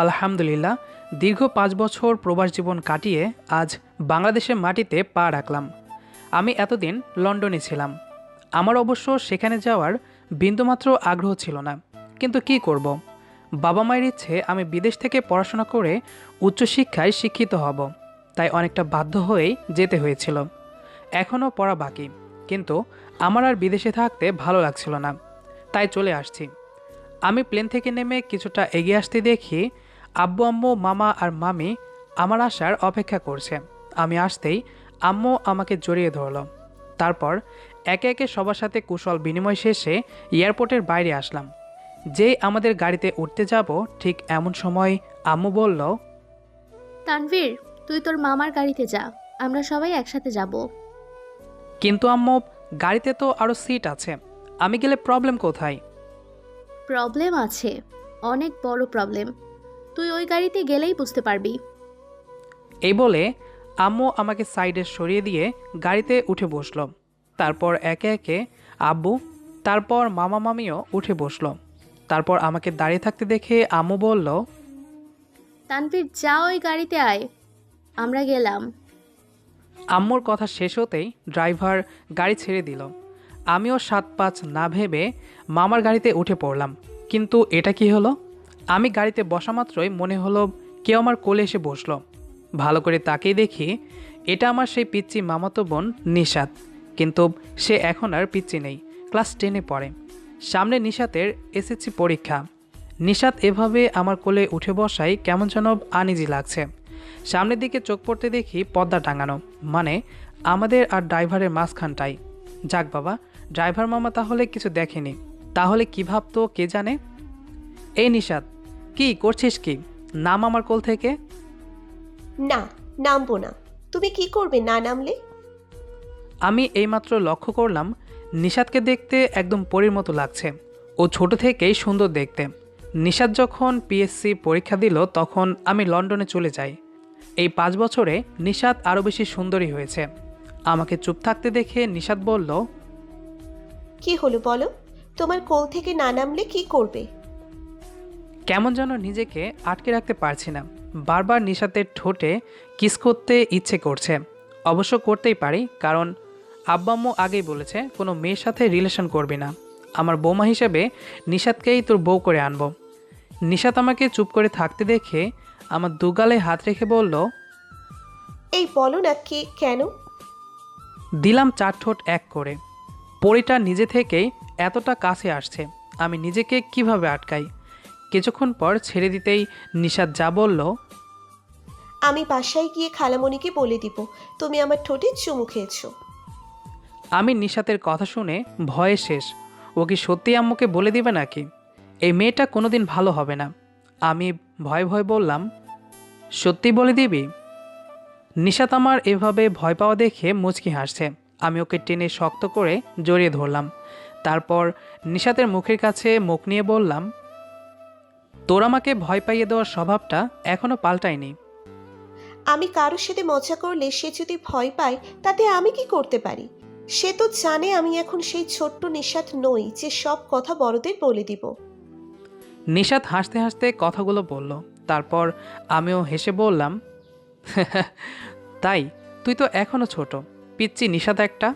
আলহামদুলিল্লাহ, দীর্ঘ পাঁচ বছর প্রবাস জীবন কাটিয়ে আজ বাংলাদেশের মাটিতে পা রাখলাম। আমি এতদিন লন্ডনে ছিলাম। আমার অবশ্য সেখানে যাওয়ার বিন্দুমাত্র আগ্রহ ছিল না। কিন্তু কি করব? বাবা মায়ের ইচ্ছে আমি বিদেশ থেকে পড়াশোনা করে উচ্চশিক্ষায় শিক্ষিত হব। তাই অনেকটা বাধ্য হয়েই যেতে হয়েছিল। এখনও পড়া বাকি। কিন্তু আমার আর বিদেশে থাকতে ভালো লাগছিল না। তাই চলে আসছি। আমি প্লেন থেকে নেমে কিছুটা এগিয়ে আসতে দেখি আব্বু আম্মু মামা আর মামি আমার আসার অপেক্ষা করছে। আমি আসতেই আম্মু আমাকে জড়িয়ে ধরল। তারপর একে একে সবার সাথে কুশল বিনিময় শেষে এয়ারপোর্টের বাইরে আসলাম। যেই আমাদের গাড়িতে উঠতে যাব ঠিক এমন সময় আম্মু বলল তানভীর তুই তোর মামার গাড়িতে যা আমরা সবাই একসাথে যাব। কিন্তু আম্মু গাড়িতে তো আরও সিট আছে আমি গেলে প্রবলেম কোথায়? প্রবলেম আছে অনেক বড় প্রবলেম। তুই ওই গাড়িতে গেলেই বুঝতে পারবি। এই বলে আম্মু আমাকে সাইডে সরিয়ে দিয়ে গাড়িতে উঠে বসল। তারপর একে একে আব্বু তারপর মামা মামিও উঠে বসল। তারপর আমাকে দাঁড়িয়ে থাকতে দেখে আম্মু বলল তানভীর যা ওই গাড়িতে আয় আমরা গেলাম। আম্মুর কথা শেষ হতেই ড্রাইভার গাড়ি ছেড়ে দিল। আমিও সাত পাঁচ না ভেবে মামার গাড়িতে উঠে পড়লাম। কিন্তু এটা কি হলো? আমি গাড়িতে বসা মাত্রই মনে হলো কেউ আমার কোলে এসে বসল। ভালো করে তাকিয়ে দেখি এটা আমার সেই পিচ্চি মামাতো বোন নিশাত। কিন্তু সে এখন আর পিচ্চি নেই, ক্লাস টেনে পড়ে। সামনে নিশাতের এসএসসি পরীক্ষা। নিশাত এভাবে আমার কোলে উঠে বসাই কেমন যেন আনিজি লাগছে। সামনের দিকে চোখ পড়তে দেখি পর্দা টাঙানো মানে আমাদের আর ড্রাইভারের মাঝখানটাই। যাক বাবা, ড্রাইভার মামা তাহলে কিছু দেখেনি। তাহলে কী ভাবতো কে জানে? এই নিশাত কি করছিস কি? নাম আমার কোল থেকে? না নামবো না। তুমি কি করবে না নামলে? আমি এইমাত্র লক্ষ্য করলাম নিশাদকে দেখতে একদম পরীর মতো লাগছে। ও ছোট থেকেই সুন্দর দেখতে। নিশাদ যখন পিএসসি পরীক্ষা দিল তখন আমি লন্ডনে চলে যাই। এই পাঁচ বছরে নিশাদ আরও বেশি সুন্দরী হয়েছে। আমাকে চুপ থাকতে দেখে নিশাদ বলল কি হলো বলো? তোমার কোল থেকে না নামলে কি করবে? কেমন যেন নিজেকে আটকে রাখতে পারছি না। বারবার নিশাতের ঠোঁটে কিস করতে ইচ্ছে করছে। অবশ্য করতেই পারি কারণ আব্বাম্মু আগেই বলেছে কোনো মেয়ের সাথে রিলেশন করবি না। আমার বৌমা হিসেবে নিশাতকেই তোর বউ করে আনব। নিশাত আমাকে চুপ করে থাকতে দেখে আমার দুগালে হাত রেখে বলল এই বলো না কি কেন? দিলাম চার ঠোঁট এক করে। পরিটা নিজে থেকেই এতটা কাছে আসছে। আমি নিজেকে কীভাবে আটকাই? কিছুক্ষণ পর ছেড়ে দিতেই নিশাত যা বলল আমি বাসায় গিয়ে খালামণিকে বলে দিব। তুমি আমার ঠোঁটে চুমু খেয়েছো। আমি নিশাতের কথা শুনে ভয়ে শেষ। ও কি সত্যি আম্মুকে বলে দিবে নাকি? এই মেয়েটা কোনোদিন ভালো হবে না। আমি ভয় ভয় বললাম সত্যি বলে দিবি? নিশাত আমার এভাবে ভয় পাওয়া দেখে মুচকি হাসছে। আমি ওকে টেনে শক্ত করে জড়িয়ে ধরলাম। তারপর নিশাতের মুখের কাছে মুখ নিয়ে বললাম তোর আমাকে ভয় পাইয়ে দেওয়ার স্বভাবটা এখনও পাল্টায়নি। আমি কারোর সাথে মজা করলে সে যদি ভয় পায় তাতে আমি কি করতে পারি? সে তো জানে আমি এখন সেই ছোট্ট নিঃস্বাদ নই যে সব কথা বড়দের বলে দিব। নিশাত হাসতে হাসতে কথাগুলো বলল। তারপর আমিও হেসে বললাম তাই তুই তো এখনও ছোট। পিচ্ছি নিশাত একটা?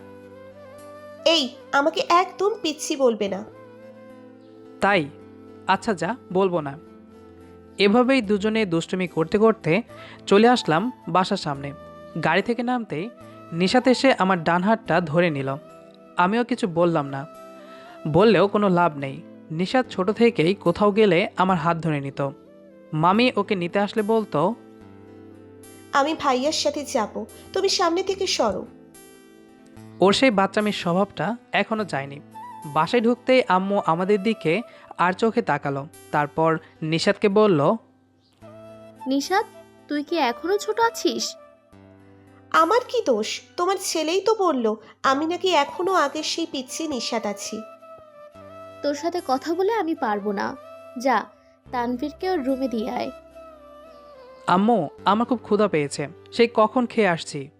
এই আমাকে একদম পিচ্ছি বলবে না। তাই আচ্ছা যা বলব না। এভাবেই দুজনে দুষ্টুমি করতে করতে চলে আসলাম বাসার সামনে। গাড়ি থেকে নামতেই নিশাত এসে আমার ডান হাতটা ধরে নিল। আমিও কিছু বললাম না। বললেও কোনো লাভ নেই। নিশাত ছোট থেকেই কোথাও গেলে আমার হাত ধরে নিত। মামি ওকে নিতে আসলে বলতো আমি ভাইয়ার সাথে যাব তুমি সামনে থেকে সরো। ওর সেই বাচ্চামির স্বভাবটা এখনও যায়নি। বাসায় ঢুকতেই আম্মু আমাদের দিকে আর চোখে তাকালো। তারপর নিশাদকে বলল নিশাদ তুই কি এখনও ছোট আছিস? আমার কি দোষ? তোমার ছেলেই তো বলল আমি নাকি এখনও আগের সেই পিচ্ছি নিঃস্বাদ আছি। তোর সাথে কথা বলে আমি পারব না। যা তানভীরকে ওর রুমে দিয়ে আয়। আম্মু আমার খুব ক্ষুধা পেয়েছে। সেই কখন খেয়ে আসছি?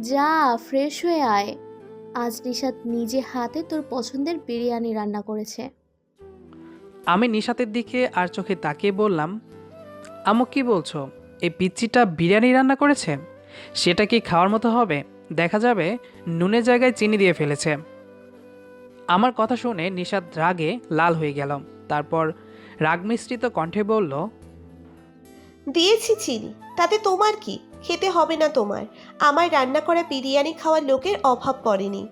যা ফ্রেশ হয়ে আয়। আজ নিশাদ নিজে হাতে তোর পছন্দের বিরিয়ানি রান্না করেছে। আমি নিশাতের দিকে আর চোখে তাকিয়ে বললাম আম্মু কি বলছো? এই পিচ্চিটা বিরিয়ানি রান্না করেছে? সেটা কি খাওয়ার মতো হবে? দেখা যাবে নুনের জায়গায় চিনি দিয়ে ফেলেছে। আমার কথা শুনে নিষাদ রাগে লাল হয়ে গেল। তারপর রাগ মিশ্রিত কণ্ঠে বলল দিয়েছি চিনি তাতে তোমার কি? খেতে হবে না তোমার। আমার রান্না করা বিরিয়ানি খাওয়ার লোকের অভাব পড়েনি।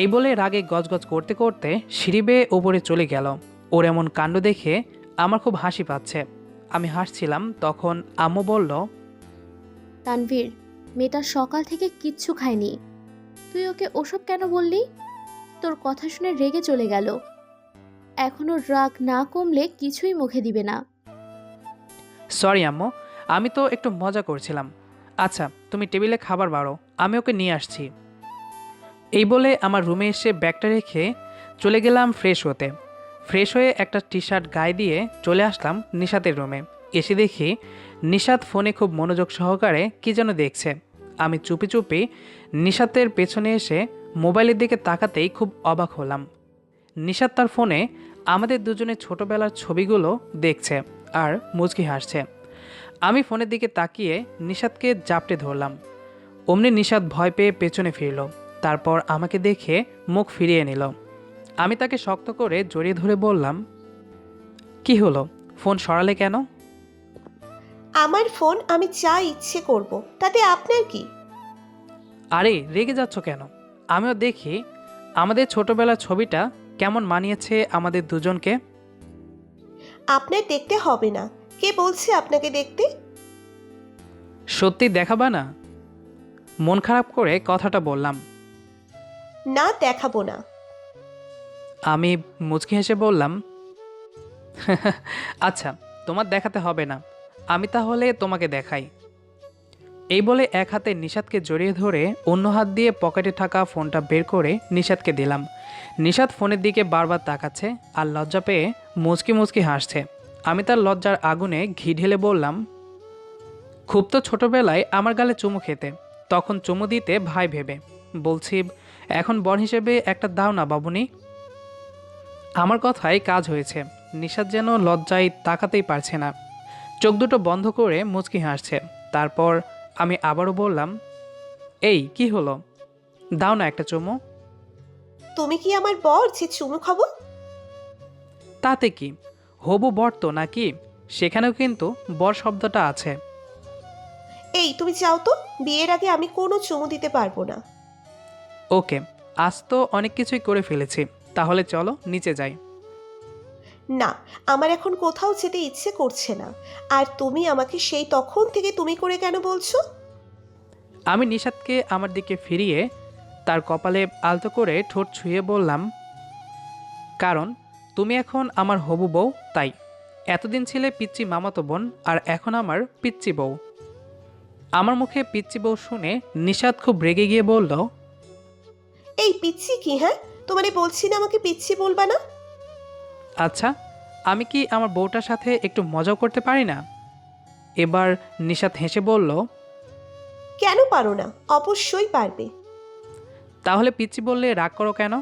এই বলে রাগে গজগজ করতে করতে সিঁড়ি বেয়ে ওপরে চলে গেল। ওর এমন কাণ্ড দেখে আমার খুব হাসি পাচ্ছে। আমি হাসছিলাম তখন আম্মু বলল তানভীর মেয়েটা সকাল থেকে কিচ্ছু খায়নি। তুই ওকে ওসব কেন বললি? তোর কথা শুনে রেগে চলে গেল। এখনও রাগ না কমলে কিছুই মুখে দিবে না। সরি আম্মু আমি তো একটু মজা করছিলাম। আচ্ছা তুমি টেবিলে খাবার বাড়ো, আমি ওকে নিয়ে আসছি। এই বলে আমার রুমে এসে ব্যাগটা রেখে চলে গেলাম ফ্রেশ হতে। ফ্রেশ হয়ে একটা টি শার্ট গায়ে দিয়ে চলে আসলাম নিশাতের রুমে। এসে দেখি নিশাত ফোনে খুব মনোযোগ সহকারে কী যেন দেখছে। আমি চুপি চুপি নিশাতের পেছনে এসে মোবাইলের দিকে তাকাতেই খুব অবাক হলাম। নিশাত তার ফোনে আমাদের দুজনের ছোটবেলার ছবিগুলো দেখছে আর মুচকি হাসছে। আমি ফোনের দিকে তাকিয়ে নিষাদকে জাপটে ধরলাম। অমনি নিষাদ ভয় পেয়ে পেছনে ফিরল। তারপর আমাকে দেখে মুখ ফিরিয়ে নিল। আমি তাকে শক্ত করে জড়িয়ে ধরে বললাম কি হলো? ফোন সরালে কেন? আমার ফোন আমি যা ইচ্ছে করব তাতে আপনার কি? আরে রেগে যাচ্ছ কেন? আমিও দেখি আমাদের ছোটবেলার ছবিটা কেমন মানিয়েছে আমাদের দুজনকে? আপনার দেখতে হবে না কে বলছে আপনাকে দেখতে? সত্যি দেখাবা না? মন খারাপ করে কথাটা বললাম। না দেখাবো না। আমি মুচকি হেসে বললাম আচ্ছা তোমার দেখাতে হবে না। আমি তাহলে তোমাকে দেখাই। এই বলে এক হাতে নিষাদকে জড়িয়ে ধরে অন্য হাত দিয়ে পকেটে থাকা ফোনটা বের করে নিষাদকে দিলাম। নিষাদ ফোনের দিকে বারবার তাকাচ্ছে আর লজ্জা পেয়ে মুচকি মুচকি হাসছে। আমি তার লজ্জার আগুনে ঘি ঢেলে বললাম খুব তো ছোটোবেলায় আমার গালে চুমু খেতে। তখন চুমু দিতে ভাই ভেবে। বলছি এখন বর হিসেবে একটা দাও না বাবুনি। আমার কথায় কাজ হয়েছে। নিশাদ যেন লজ্জায় তাকাতেই পারছে না। চোখ দুটো বন্ধ করে মুচকি হাসছে। তারপর আমি আবারও বললাম এই কি হলো? দাও না একটা চুমু। তুমি কি আমার বর যে চুমু খাব? তাতে কি? হবু বর তো নাকি? সেখানেও কিন্তু বর শব্দটা আছে। এই তুমি যাও তো? বিয়ের আগে আমি কোনো চুমু দিতে পারব না। ওকে আজ তো অনেক কিছুই করে ফেলেছি। তাহলে চলো নিচে যাই। না আমার এখন কোথাও যেতে ইচ্ছে করছে না। আর তুমি আমাকে সেই তখন থেকে তুমি করে কেন বলছো? আমি নিষাদকে আমার দিকে ফিরিয়ে তার কপালে আলতো করে ঠোঁট ছুঁয়ে বললাম কারণ তুমি এখন আমার হবু বউ তাই। এতদিন ছিলে পিচ্চি মামাতো বোন আর এখন আমার পিচ্চি বউ। আমার মুখে পিচ্চি বউ শুনে নিষাদ খুব রেগে গিয়ে বলল এই পিচ্ছি কি হ্যাঁ? তোমারে বলছি না আমাকে পিচ্ছি বলবা না? আচ্ছা আমি কি আমার বউটার সাথে একটু মজাও করতে পারি না? এবার নিষাদ হেসে বলল কেন পারো না? অবশ্যই পারবে। তাহলে পিচ্চি বললে রাগ করো কেন?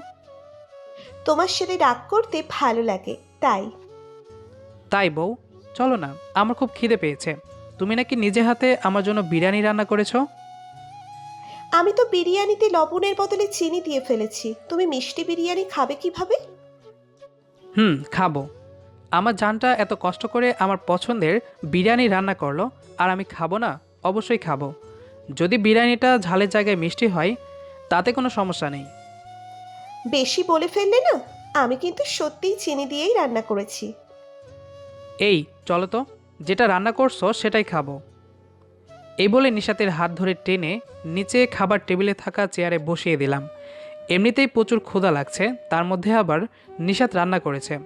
তোমার সাথে রাগ করতে ভালো লাগে তাই। তাই বউ চলো না আমার খুব খিদে পেয়েছে। তুমি নাকি নিজে হাতে আমার জন্য বিরিয়ানি রান্না করেছ? আমি তো বিরিয়ানিতে লবণের বদলে চিনি দিয়ে ফেলেছি। তুমি মিষ্টি বিরিয়ানি খাবে কীভাবে? হুম খাব। আমার জানটা এত কষ্ট করে আমার পছন্দের বিরিয়ানি রান্না করল আর আমি খাব না অবশ্যই খাব। যদি বিরিয়ানিটা ঝালের জায়গায় মিষ্টি হয় তাতে কোনো সমস্যা নেই। বেশি বলে ফেললে না, আমি কিন্তু সত্যিই চিনি দিয়েই রান্না করেছি। এই, চলো তো, যেটা রান্না করছ সেটাই খাব। এই বলে নিশাতের হাত ধরে টেনে নিচে খাবার টেবিলে থাকা চেয়ারে বসিয়ে দিলাম। এমনিতেই প্রচুর ক্ষুধা লাগছে, তার মধ্যে আবার নিশাত রান্না করেছে।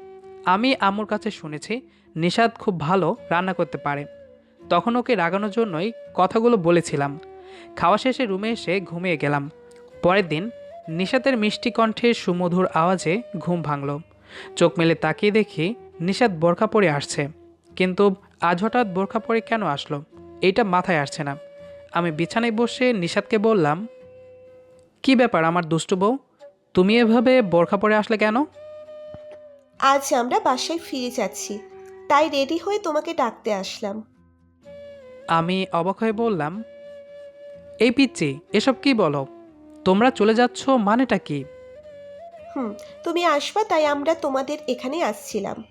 আমি আমুর কাছে শুনেছি, নিশাত খুব ভালো রান্না করতে পারে। তখন ওকে রাগানোর জন্যই কথাগুলো বলেছিলাম। খাওয়া শেষে রুমে এসে ঘুমিয়ে গেলাম। পরের দিন নিশাতের মিষ্টি কণ্ঠে সুমধুর আওয়াজে ঘুম ভাঙল। চোখ মেলে তাকিয়ে দেখি নিশাত বোরখা পরে আসছে। কিন্তু আজ হঠাৎ বোরখা পরে কেন আসলো? এইটা মাথায় আসছে না। আমি বিছানায় বসে নিশাতকে বললাম কি ব্যাপার আমার দুষ্টু বউ? তুমি এভাবে বোরখা পরে আসলে কেন? আজ আমরা বাসায় ফিরে যাচ্ছি। তাই রেডি হয়ে তোমাকে ডাকতে আসলাম। আমি অবাক হয়ে বললাম এই পিচ্ছি এসব কি বলো? তোমরা চলে যাচ্ছ মানেটা কি? হুম তুমি আসবা তাই আমরা তোমাদের এখানে আসছিলাম।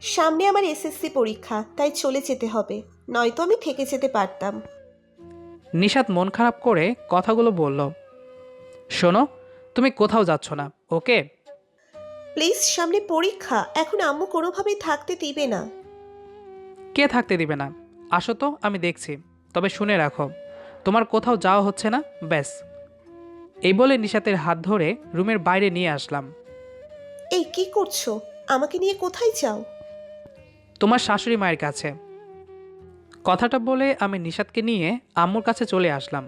সামনে আমার এসএসসি পরীক্ষা তাই চলে যেতে হবে। নয়তো আমি থেকে যেতে পারতাম। নিশাত মন খারাপ করে কথাগুলো বলল শোনো তুমি কোথাও যাচ্ছ না ওকে? প্লিজ সামনে পরীক্ষা এখন আম্মু কোনোভাবেই থাকতে দিবে না। কে থাকতে দিবে না? আসো তো আমি দেখছি। তবে শুনে রাখো তোমার কোথাও যাওয়া হচ্ছে না? ব্যাস। এই বলে নিশাতের হাত ধরে রুমের বাইরে নিয়ে আসলাম। এই কি করছ? আমাকে নিয়ে কোথায় যাও? তোমার শাশুড়ি মায়ের কাছে। কথাটা বলে আমি নিশাতকে নিয়ে আম্মুর কাছে চলে আসলাম।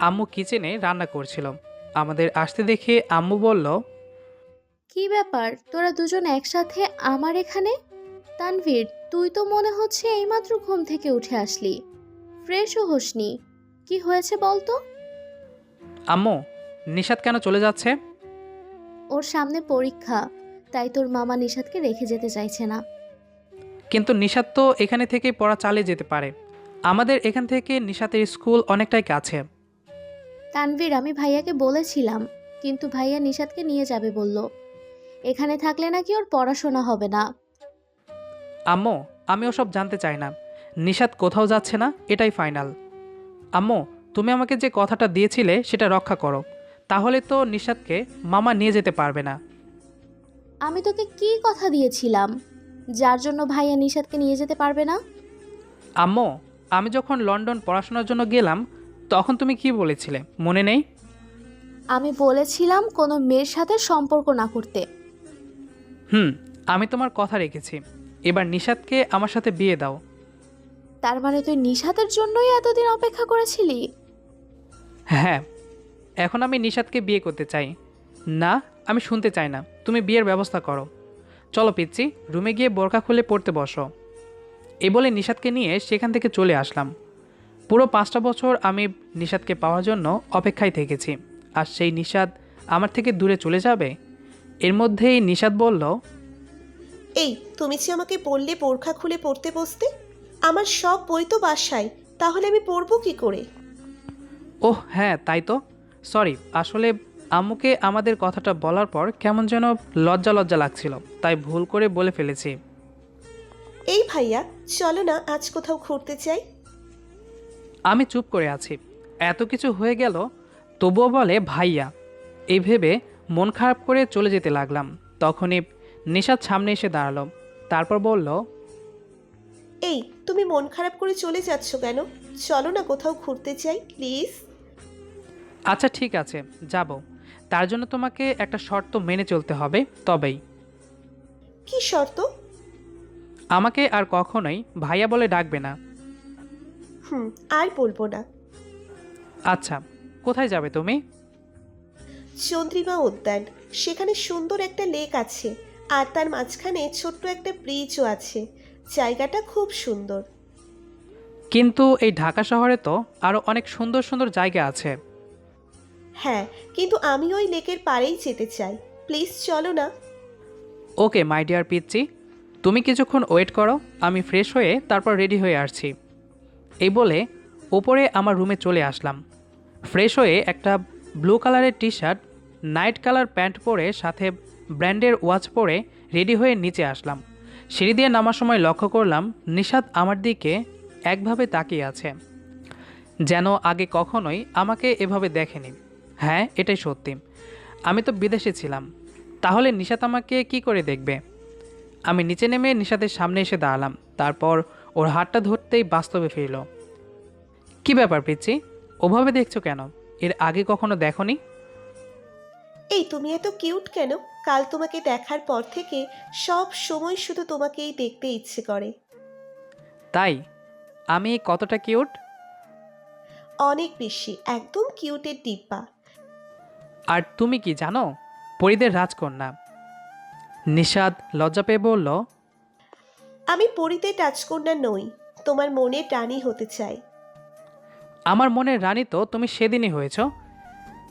আম্মু কিচেনে রান্না করছিল। আমাদের আসতে দেখে আম্মু বলল কি ব্যাপার? তোরা দুজন একসাথে আমার এখানে? তানভীর তুই তো মনে হচ্ছে এইমাত্র ঘুম থেকে উঠে আসলি। ফ্রেশও হোসনি। কি হয়েছে বলতো? আম্মু নিশাত কেন চলে যাচ্ছে? ওর সামনে পরীক্ষা তাই তোর মামা নিষাদকে রেখে যেতে চাইছে না। কিন্তু নিশাত তো এখানে থেকে পড়া চালিয়ে যেতে পারে। আমাদের এখান থেকে নিশাতের স্কুল অনেকটাই কাছে। তানভীর আমি ভাইয়াকে বলেছিলাম কিন্তু ভাইয়া নিষাদকে নিয়ে যাবে বলল। এখানে থাকলে নাকি ওর পড়াশোনা হবে না। আম্মু আমি ওসব জানতে চাই না। নিশাত কোথাও যাচ্ছে না এটাই ফাইনাল। আম্মু তুমি আমাকে যে কথাটা দিয়েছিলে সেটা রক্ষা করো। তাহলে তো নিশাতকে মামা নিয়ে যেতে পারবে না। আমি তোকে কি কথা দিয়েছিলাম? যার জন্য ভাইয়া নিষাদকে নিয়ে যেতে পারবে না? আম্মু আমি যখন লন্ডন পড়াশোনার জন্য গেলাম তখন তুমি কি বলেছিলে? মনে নেই? আমি বলেছিলাম কোনো মেয়ের সাথে সম্পর্ক না করতে। হুম আমি তোমার কথা রেখেছি। এবার নিশাতকে আমার সাথে বিয়ে দাও। তার মানে তুই নিষাদের জন্যই এতদিন অপেক্ষা করেছিলি? হ্যাঁ এখন আমি নিশাতকে বিয়ে করতে চাই। না আমি শুনতে চাই না। তুমি বিয়ের ব্যবস্থা করো। চলো পিচ্ছি রুমে গিয়ে বোরকা খুলে পড়তে বসো। এ বলে নিশাতকে নিয়ে সেখান থেকে চলে আসলাম। পুরো পাঁচটা বছর আমি নিশাতকে পাওয়ার জন্য অপেক্ষায় থেকেছি। আর সেই নিষাদ আমার থেকে দূরে চলে যাবে? এর মধ্যেই নিষাদ বলল এই তুমি যে আমাকে বললে বোরখা খুলে পড়তে বসতে আমার সব বই তো বাসায় তাহলে আমি পড়ব কি করে? ওহ হ্যাঁ তাই তো। সরি আসলে আম্মুকে আমাদের কথাটা বলার পর কেমন যেন লজ্জা লজ্জা লাগছিল তাই ভুল করে বলে ফেলেছি। এই ভাইয়া চলো না আজ কোথাও ঘুরতে চাই আমি চুপ করে আছি। এত কিছু হয়ে গেল তবুও বলে ভাইয়া। এই ভেবে মন খারাপ করে চলে যেতে লাগলাম। তখনই নিশাদ সামনে এসে দাঁড়াল। তারপর বলল এই তুমি মন খারাপ করে চলে যাচ্ছ কেন? চলো না কোথাও ঘুরতে চাই প্লিজ। আচ্ছা ঠিক আছে যাব। তার জন্য তোমাকে একটা শর্ত মেনে চলতে হবে তবেই। কি শর্ত? আমাকে আর কখনোই ভাইয়া বলে ডাকবে না। হুম আর বলব না। আচ্ছা কোথায় যাবে তুমি? চন্দ্রিমা উদ্যান সেখানে সুন্দর একটা লেক আছে আর তার মাঝখানে ছোট্ট একটা ব্রিজও আছে। জায়গাটা খুব সুন্দর। কিন্তু এই ঢাকা শহরে তো আরও অনেক সুন্দর সুন্দর জায়গা আছে। হ্যাঁ কিন্তু আমি ওই লেকের পাড়েই যেতে চাই। প্লিজ চলো না। ওকে, মাই ডিয়ার পিচ্চি, তুমি কিছুক্ষণ ওয়েট করো, আমি ফ্রেশ হয়ে তারপর রেডি হয়ে আসছি। এই বলে ওপরে আমার রুমে চলে আসলাম। ফ্রেশ হয়ে একটা ব্লু কালারের T shirt night colour pant পরে সাথে ব্র্যান্ডের ওয়াচ পরে রেডি হয়ে নিচে আসলাম। সিঁড়ি দিয়ে নামার সময় লক্ষ্য করলাম নিশাদ আমার দিকে একভাবে তাকিয়ে আছে। যেন আগে কখনোই আমাকে এভাবে দেখেনি। হ্যাঁ এটাই সত্যি। আমি তো বিদেশে ছিলাম। তাহলে নিশাত আমাকে কি করে দেখবে? আমি নিচে নেমে নিশাতের সামনে এসে দাঁড়ালাম। তারপর ওর হাতটা ধরতেই বাস্তবে ফিরল। কি ব্যাপার পিচ্ছি ওভাবে দেখছ কেন? এর আগে কখনো দেখনি? এই তুমি এত কিউট কেন? কাল তোমাকে দেখার পর থেকে সব সময় শুধু তোমাকেই দেখতে ইচ্ছে করে। তাই? আমি কতটা কিউট? অনেক বেশি একদম কিউটের ডিব্বা। আর তুমি কি জানো পরিদের রাজকন্যা? নিষাদ লজ্জা পেয়ে বলল আমি পরিতে টাচকন্যা নই তোমার মনে টানি হতে চাই। আমার মনের রানী তো তুমি সেদিনই হয়েছ।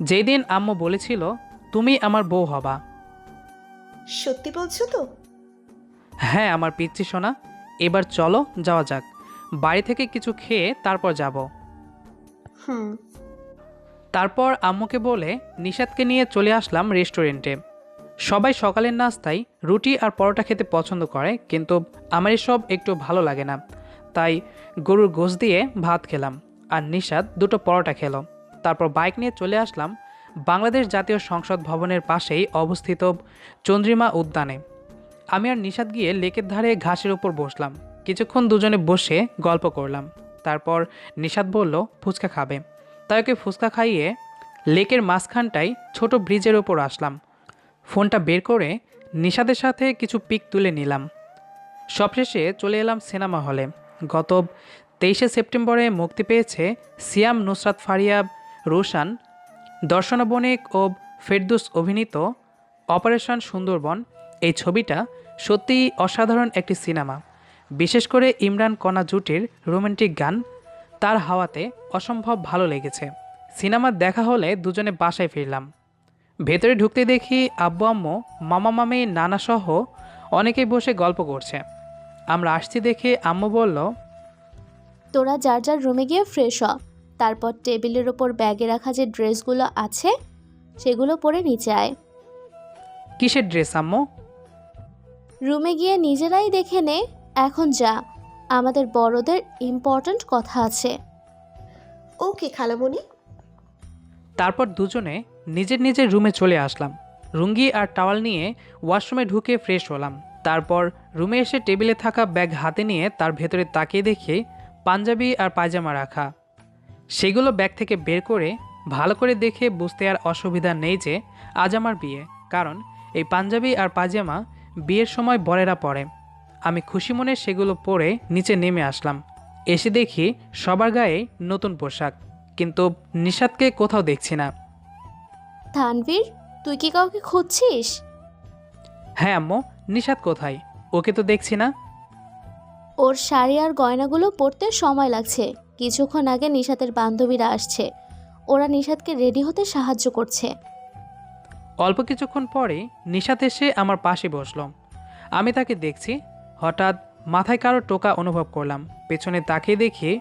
যেদিন আম্মু বলেছিল তুমি আমার বউ হবা। সত্যি বলছো তো? হ্যাঁ আমার পিচ্ছি সোনা এবার চলো যাওয়া যাক। বাড়ি থেকে কিছু খেয়ে তারপর যাব। হুম তারপর আম্মুকে বলে, নিষাদকে নিয়ে চলে আসলাম রেস্টুরেন্টে। সবাই সকালের নাস্তায় রুটি আর পরোটা খেতে পছন্দ করে, কিন্তু আমার এসব একটু ভালো লাগে না। তাই গরুর গোশ দিয়ে ভাত খেলাম আর নিষাদ দুটো পরোটা খেলো। তারপর বাইক নিয়ে চলে আসলাম বাংলাদেশ জাতীয় সংসদ ভবনের পাশেই অবস্থিত চন্দ্রিমা উদ্যানে। আমি আর নিষাদ গিয়ে লেকের ধারে ঘাসের উপর বসলাম। কিছুক্ষণ দুজনে বসে গল্প করলাম। তারপর নিষাদ বলল, ফুচকা খাবে। তাই ওকে ফুচকা খাইয়ে লেকের মাঝখানটায় ছোট ব্রিজের ওপর আসলাম। ফোনটা বের করে নিষাদের সাথে কিছু পিক তুলে নিলাম। সবশেষে চলে এলাম সিনেমা হলে। গত তেইশে সেপ্টেম্বরে মুক্তি পেয়েছে সিয়াম নুসরাত ফারিয়াব রোশান, দর্শনা বণিক ও ফেরদুস অভিনীত অপারেশন সুন্দরবন। এই ছবিটা সত্যিই অসাধারণ একটি সিনেমা। বিশেষ করে ইমরান কণা জুটির রোমান্টিক গান তার হাওয়াতে অসম্ভব ভালো লেগেছে। সিনেমা দেখা হলে দুজনে বাসায় ফিরলাম। ভেতরে ঢুকতে দেখি আব্বু আম্মু মামা মামি নানা সহ অনেকেই বসে গল্প করছে। আমরা আসছি দেখে আম্মু বলল তোরা যার যার রুমে গিয়ে ফ্রেশ হ। তারপর টেবিলের ওপর ব্যাগে রাখা যে ড্রেসগুলো আছে সেগুলো পরে নিচে আয়। কিসের ড্রেস আম্মু? রুমে গিয়ে নিজেরাই দেখে নে এখন যা। আমাদের বড়দের ইম্পর্ট্যান্ট কথা আছে। ওকে খালামণি। তারপর দুজনে নিজের নিজের রুমে চলে আসলাম। রুঙ্গি আর টাওয়াল নিয়ে ওয়াশরুমে ঢুকে ফ্রেশ হলাম। তারপর রুমে এসে টেবিলে থাকা ব্যাগ হাতে নিয়ে তার ভেতরে তাকিয়ে দেখি পাঞ্জাবি আর পায়জামা রাখা। সেগুলো ব্যাগ থেকে বের করে ভালো করে দেখে বুঝতে আর অসুবিধা নেই যে আজ আমার বিয়ে। কারণ এই পাঞ্জাবি আর পায়জামা বিয়ের সময় বরেরা পরে। আমি খুশি মনে সেগুলো পরে নিচে নেমে আসলাম। এসে দেখি সবার গায়ে নতুন পোশাক কিন্তু নিষাদকে কোথাও দেখছি না। তানভীর তুই কি কাউকে খুঁজছিস? হ্যাঁ আম্মু নিষাদ কোথায়? ওকে তো দেখছি না। ওর শাড়ি আর গয়নাগুলো পরতে সময় লাগছে। কিছুক্ষণ আগে নিশাতের বান্ধবীরা আসছে। ওরা নিশাদকে রেডি হতে সাহায্য করছে। অল্প কিছুক্ষণ পরে নিষাদ এসে আমার পাশে বসল। আমি তাকে দেখছি হঠাৎ মাথায় কারও টোকা অনুভব করলাম। পেছনে তাকিয়ে দেখি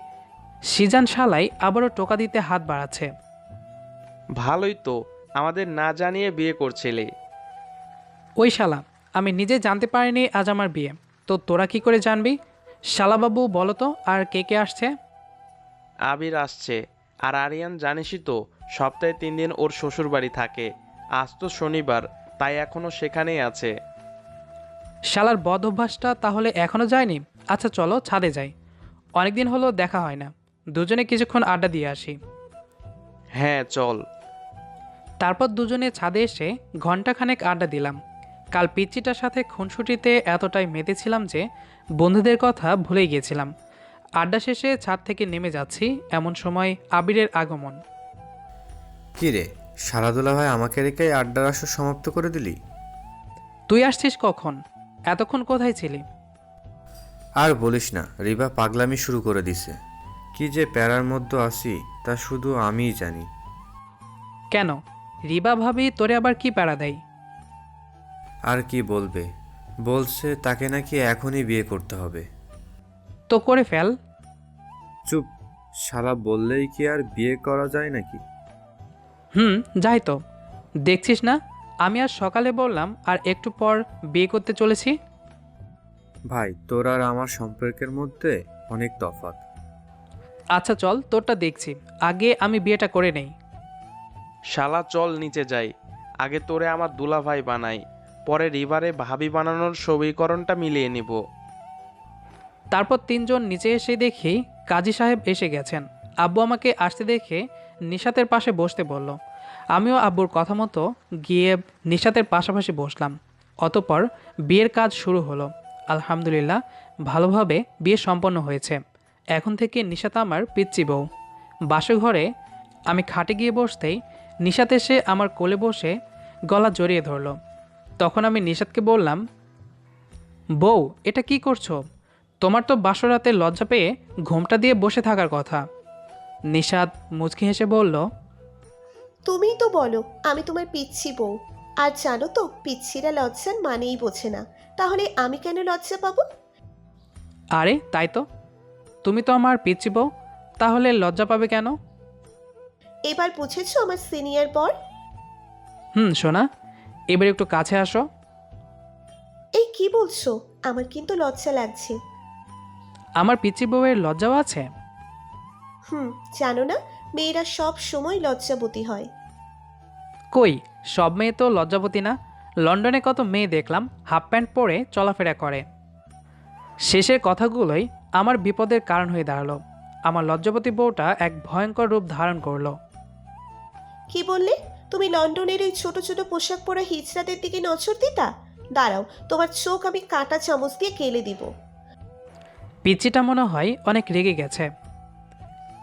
সিজান শালাই আবারও টোকা দিতে হাত বাড়াচ্ছে। ভালোই তো আমাদের না জানিয়ে বিয়ে করছিলে। ওই শালা আমি নিজে জানতে পারিনি আজ আমার বিয়ে। তো তোরা কি করে জানবি? শালাবাবু বলো তো আর কে কে আসছে? আবির আসছে আর আরিয়ান জানিসই তো সপ্তাহে তিন দিন ওর শ্বশুর বাড়ি থাকে। আজ তো শনিবার তাই এখনও সেখানেই আছে। শালার বদ অভ্যাসটা তাহলে এখনও যায়নি? আচ্ছা চলো ছাদে যাই। অনেকদিন হলো দেখা হয় না। দুজনে কিছুক্ষণ আড্ডা দিয়ে আসি। হ্যাঁ চল। তারপর দুজনে ছাদে এসে ঘন্টাখানেক আড্ডা দিলাম। কাল পিচ্চিটার সাথে খুনসুটিতে এতটাই মেতেছিলাম যে বন্ধুদের কথা ভুলে গিয়েছিলাম। আড্ডা শেষে ছাদ থেকে নেমে যাচ্ছি এমন সময় আবিরের আগমন। কি রে সারাদুলা ভাই আমাকে রেখে আড্ডার আসর সমাপ্ত করে দিলি? তুই আসছিস কখন? এতক্ষণ কোথায় ছিলি? আর বলিস না রিবা পাগলামি শুরু করে দিছে। কি যে প্যারার মধ্যে আসি তা শুধু আমিই জানি। কেন? রিবা ভাবি তোরে আবার কি প্যারা দেয়? আর কি বলবে? বলছে তাকে নাকি এখনই বিয়ে করতে হবে। তো করে ফেল। চুপ শালা বললেই কি আর বিয়ে করা যায় নাকি? হুম যাই তো। দেখছিস না? আমি আজ সকালে বললাম আর একটু পর বিয়ে করতে চলেছি? ভাই তোর আর আমার সম্পর্কের মধ্যে অনেক তফাৎ। আচ্ছা চল তোরটা দেখছি। আগে আমি বিয়েটা করে নেই। শালা চল নিচে যাই। আগে তোরে আমার দুলা ভাই বানাই। পরে রিভারে ভাবি বানানোর সমীকরণটা মিলিয়ে নিব। তারপর তিনজন নিচে এসে দেখি কাজী সাহেব এসে গেছেন। আব্বু আমাকে আসতে দেখে নিশাতের পাশে বসতে বলল আমিও আব্বুর কথা মতো গিয়ে নিশাতের পাশাপাশি বসলাম। অতপর বিয়ের কাজ শুরু হলো। আলহামদুলিল্লাহ, ভালোভাবে বিয়ে সম্পন্ন হয়েছে। এখন থেকে নিশাত আমার পিচ্চি বউ। বাসে ঘরে আমি খাটে গিয়ে বসতেই নিশাত এসে আমার কোলে বসে গলা জড়িয়ে ধরলো। তখন আমি নিশাতকে বললাম, বউ, এটা কি করছ? তোমার তো বাসরাতে লজ্জা পেয়ে ঘোমটা দিয়ে বসে থাকার কথা। নিষাদ মুচকি হেসে বলল তুমিই তো বলো আমি তোমার পিচ্ছি বউ। আর জানো তো পিচ্ছিরা লজ্জার মানেই বোঝে না। তাহলে আমি কেন লজ্জা পাবো? আরে তাই তো। তুমি তো আমার পিচ্ছি বউ তাহলে লজ্জা পাবে কেন? এবার বুঝেছ আমার সিনিয়র বর? হুম সোনা এবার একটু কাছে আসো। এই কি বলছো? আমার কিন্তু লজ্জা লাগছে। আমার পিচ্ছি বউয়ের লজ্জাও আছে? হুম জানো না? মেয়েরা সব সময় লজ্জাবতী হয়। কই সব মেয়ে তো লজ্জাবতী না? লন্ডনে কত মেয়ে দেখলাম হাফ প্যান্ট পরে চলাফেরা করে। শেষের কথাগুলোই আমার বিপদের কারণ হয়ে দাঁড়াল। আমার লজ্জাবতী বউটা এক ভয়ঙ্কর রূপ ধারণ করল। কি বললে? তুমি লন্ডনের এই ছোট ছোট পোশাক পরা হিজড়াদের দিকে নজর দিতা? দাঁড়াও তোমার চোখ আমি কাটা চামচ দিয়ে কেলে দিব। পিচ্চিটা মনে হয় অনেক রেগে গেছে।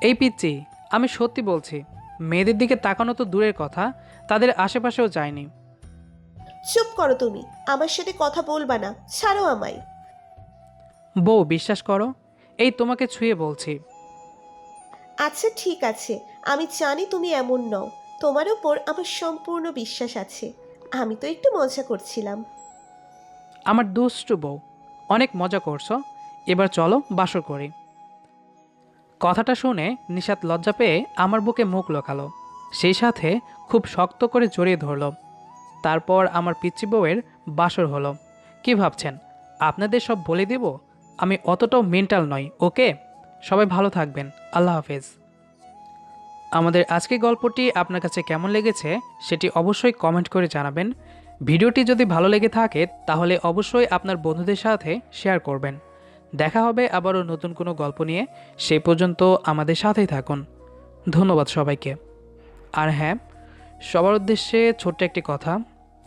এই পিচ্চি আমি সত্যি বলছি মেয়েদের দিকে তাকানো তো দূরের কথা তাদের আশেপাশেও যায়নি। চুপ করো তুমি আমার সাথে কথা বলবা না ছাড়ো আমায়। বউ বিশ্বাস করো এই তোমাকে ছুঁয়ে বলছি। আচ্ছা ঠিক আছে আমি জানি তুমি এমন নও তোমার ওপর আমার সম্পূর্ণ বিশ্বাস আছে আমি তো একটু মজা করছিলাম। আমার দুষ্টু বউ অনেক মজা করছ এবার চলো বাসর করি। কথাটা শুনে নিশাত লজ্জা পেয়ে আমার বুকে মুখ লোকালো। সেই সাথে খুব শক্ত করে জড়িয়ে ধরলো। তারপর আমার পিচ্চি বউয়ের বাসর হলো। কি ভাবছেন? আপনাদের সব বলে দেব? আমি অতটাও মেন্টাল নই, ওকে? সবাই ভালো থাকবেন। আল্লাহ হাফেজ। আমাদের আজকের গল্পটি আপনার কাছে কেমন লেগেছে সেটি অবশ্যই কমেন্ট করে জানাবেন। ভিডিওটি যদি ভালো লেগে থাকে তাহলে অবশ্যই আপনার বন্ধুদের সাথে শেয়ার করবেন। দেখা হবে আবারও নতুন কোনো গল্প নিয়ে। সেই পর্যন্ত আমাদের সাথেই থাকুন। ধন্যবাদ সবাইকে। আর হ্যাঁ সবার উদ্দেশ্যে ছোট্ট একটি কথা।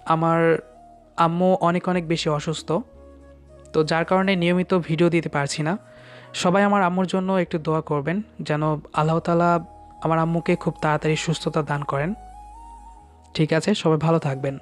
আমার আম্মু অনেক অনেক বেশি অসুস্থ। তো যার কারণে নিয়মিত ভিডিও দিতে পারছি না। সবাই আমার আম্মুর জন্য একটু দোয়া করবেন যেন আল্লাহ তালা আমার আম্মুকে খুব তাড়াতাড়ি সুস্থতা দান করেন। ঠিক আছে, সবাই ভালো থাকবেন।